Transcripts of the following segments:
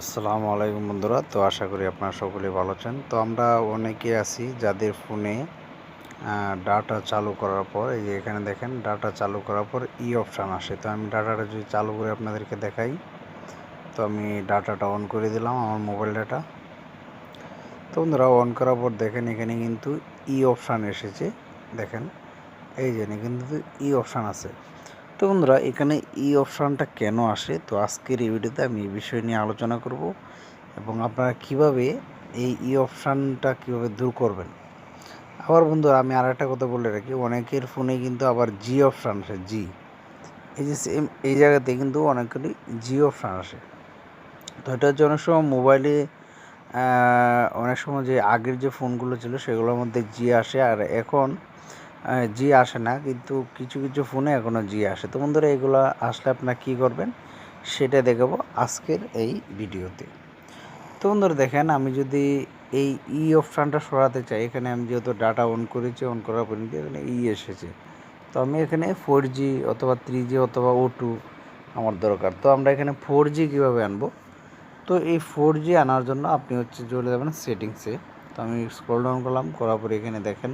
আসসালামু আলাইকুম বন্ধুরা। তো আশা করি আপনারা সকলে ভালো আছেন। তো আমরা অনেকে আছি যাদের ফোনে ডাটা চালু করার পর, এই যে এখানে দেখেন ডাটা চালু করার পর ই অপশান আসে। তো আমি ডাটাটা যদি চালু করে আপনাদেরকে দেখাই, তো আমি ডাটাটা অন করে দিলাম আমার মোবাইল ডাটা তো বন্ধুরা অন করার পর দেখেন, এখানে কিন্তু ই অপশান এসেছে। দেখেন, এই যে কিন্তু ই অপশান আছে। তো বন্ধুরা, এখানে ই অপশানটা কেন আসে? তো আজকের এই ভিডিওতে আমি এই বিষয় নিয়ে আলোচনা করব এবং আপনারা কীভাবে এই ই অপশানটা কীভাবে দূর করবেন। আবার বন্ধুরা, আমি আর একটা কথা বলে রাখি, অনেকের ফোনে কিন্তু আবার জি অপশান আসে জি এই যে সেম এই জায়গাতে কিন্তু অনেকগুলি জি অপশান আসে। তো এটা হচ্ছে অনেক সময় মোবাইলে অনেক সময় যে আগের যে ফোনগুলো ছিল, সেগুলোর মধ্যে জি আসে। আর এখন জি আসে না, কিন্তু কিছু কিছু ফোনে এখনও জি আসে। তো বন্ধুরা, এগুলো আসলে আপনারা কী করবেন সেটা দেখাবো আজকের এই ভিডিওতে। তো বন্ধুরা, দেখেন, আমি যদি এই ই অপশানটা সরাতে চাই, এখানে আমি যেহেতু ডাটা অন করেছি, অন করার পর এখানে ই এসেছে। তো আমি এখানে ফোর জি অথবা থ্রি জি অথবা ও টু আমার দরকার। তো আমরা এখানে ফোর জি কীভাবে আনব? তো এই ফোর জি আনার জন্য আপনি হচ্ছে চলে যাবেন সেটিংসে। তো আমি স্ক্রল ডাউন করলাম, করার পরে এখানে দেখেন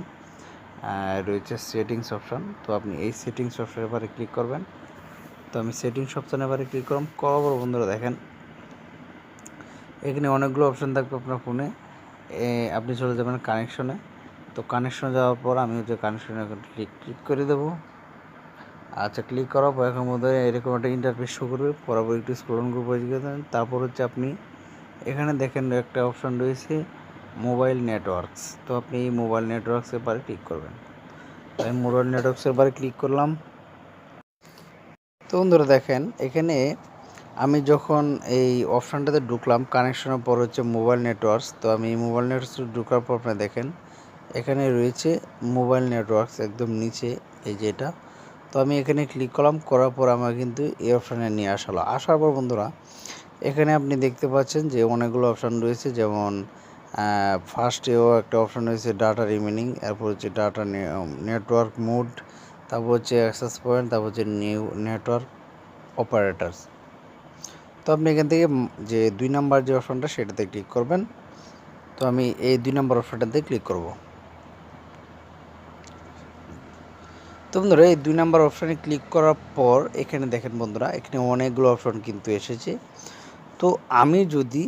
রয়েছে সেটিংস অপশান তো আপনি এই সেটিংস অপশানের এবারে ক্লিক করবেন। তো আমি সেটিংস অপশানে এবারে ক্লিক করলাম। করার বন্ধুরা দেখেন, এখানে অনেকগুলো অপশান থাকবে আপনার ফোনে আপনি চলে যাবেন কানেকশনে তো কানেকশনে যাওয়ার পর আমি হচ্ছে কানেকশনে ক্লিক ক্লিক করে দেবো। আচ্ছা ক্লিক করার পর এখন মধ্যে এরকম একটা ইন্টারফেস শো করবে। পরপর একটু স্ক্রোল গ্রুপ হয়ে দেবেন তারপর হচ্ছে আপনি এখানে দেখেন একটা অপশান রয়েছে। Mobile networks. তো আপনি মোবাইল নেটওয়ার্কসের বারে ক্লিক করবেন। আমি মোবাইল নেটওয়ার্কসের বারে ক্লিক করলাম। তো বন্ধুরা দেখেন, এখানে আমি যখন এই অপশানটাতে ঢুকলাম কানেকশনের পর হচ্ছে মোবাইল নেটওয়ার্কস। তো আমি মোবাইল নেটওয়ার্কস ঢুকার পর আপনি দেখেন, এখানে রয়েছে মোবাইল নেটওয়ার্কস একদম নিচে, এই যে এটা। তো আমি এখানে ক্লিক করলাম, করার পর আমার কিন্তু এই অপশানে নিয়ে আসলো আসার পর বন্ধুরা, এখানে আপনি দেখতে পাচ্ছেন যে অনেকগুলো অপশান রয়েছে, যেমন ফার্স্টেও একটা অপশান রয়েছে ডাটা রিমেনিং এরপর হচ্ছে ডাটা নেটওয়ার্ক মুড তারপর হচ্ছে অ্যাক্সেস পয়েন্ট তারপর হচ্ছে নিউ নেটওয়ার্ক অপারেটার্স তো আপনি এখান থেকে যে দুই নাম্বার যে অপশানটা সেটাতে ক্লিক করবেন। তো আমি এই দুই নাম্বার অপশানটাতে ক্লিক করব। তো বন্ধুরা, এই দুই নাম্বার অপশানে ক্লিক করার পর, এখানে দেখেন বন্ধুরা, এখানে অনেকগুলো অপশান কিন্তু এসেছে। তো আমি যদি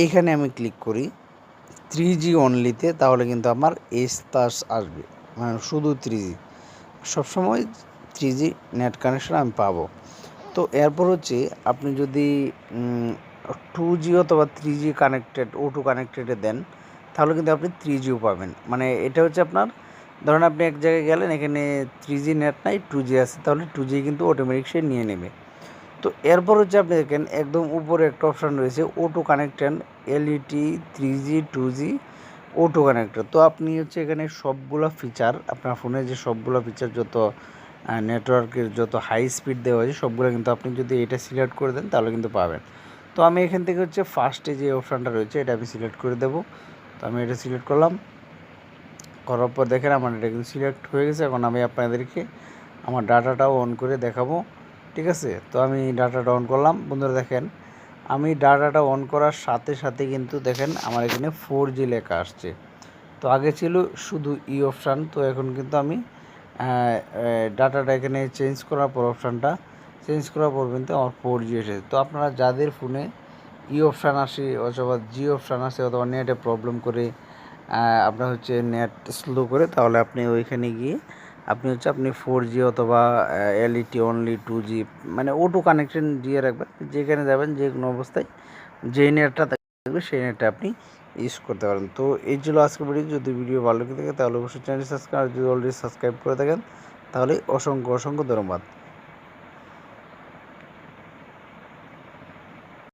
এইখানে আমি ক্লিক করি থ্রি জি অনলিতে তাহলে কিন্তু আমার এস তাস আসবে। মানে শুধু থ্রি জি সবসময় থ্রি জি নেট কানেকশন আমি পাবো। তো এরপর হচ্ছে আপনি যদি টু জি অথবা থ্রি জি কানেক্টেড ও টু কানেক্টেডে দেন, তাহলে কিন্তু আপনি থ্রি জিও পাবেন। মানে এটা হচ্ছে আপনার, ধরেন আপনি এক জায়গায় গেলেন, এখানে থ্রি জি নেট নাই টু জি আছে, তাহলে টু জি কিন্তু অটোমেটিক সে নিয়ে নেবে। তো এরপর হচ্ছে আপনি দেখেন, একদম উপরে একটা অপশান রয়েছে auto connected LTE three G two G auto connector তো আপনি হচ্ছে এখানে সবগুলো ফিচার আপনার ফোনে যে সবগুলো ফিচার যত নেটওয়ার্কের যত হাই স্পিড দেওয়া হয়েছে সবগুলো কিন্তু আপনি যদি এটা সিলেক্ট করে দেন, তাহলে কিন্তু পাবেন। তো আমি এখান থেকে হচ্ছে ফার্স্টে যে অপশানটা রয়েছে, এটা আমি সিলেক্ট করে দেবো। তো আমি এটা সিলেক্ট করলাম। করার পর দেখেন, আমার এটা কিন্তু সিলেক্ট হয়ে গেছে। এখন আমি আপনাদেরকে আমার ডাটাটাও অন করে দেখাবো। ঠিক আছে? তো আমি ডাটাটা অন করলাম। বন্ধুরা দেখেন, আমি ডাটাটা অন করার সাথে সাথে কিন্তু দেখেন আমার এখানে ফোর জি লেখা আসছে। তো আগে ছিল শুধু ই অপশান তো এখন কিন্তু আমি ডাটাটা এখানে চেঞ্জ করার পর অপশানটা চেঞ্জ করার পর কিন্তু আমার ফোর জি এসেছে। তো আপনারা যাদের ফোনে ই অপশান আসে অথবা জি অপশান আসে অথবা নেটে প্রবলেম করে আপনার হচ্ছে নেট স্লো করে, তাহলে আপনি ওইখানে গিয়ে আপনি হচ্ছে আপনি ফোর জি অথবা এলইটি অনলি টু জি মানে ও টু কানেকশন দিয়ে রাখবেন। যেখানে যাবেন, যে কোনো অবস্থায়, যেই নেটটা থাকবে, সেই নেটটা আপনি ইউজ করতে পারেন তো এই ছিল আজকের ভিডিও যদি ভিডিও ভালো লেগে থাকে, তাহলে অবশ্যই চ্যানেল সাবস্ক্রাইব যদি অলরেডি সাবস্ক্রাইব করে থাকেন, তাহলে অসংখ্য অসংখ্য ধন্যবাদ।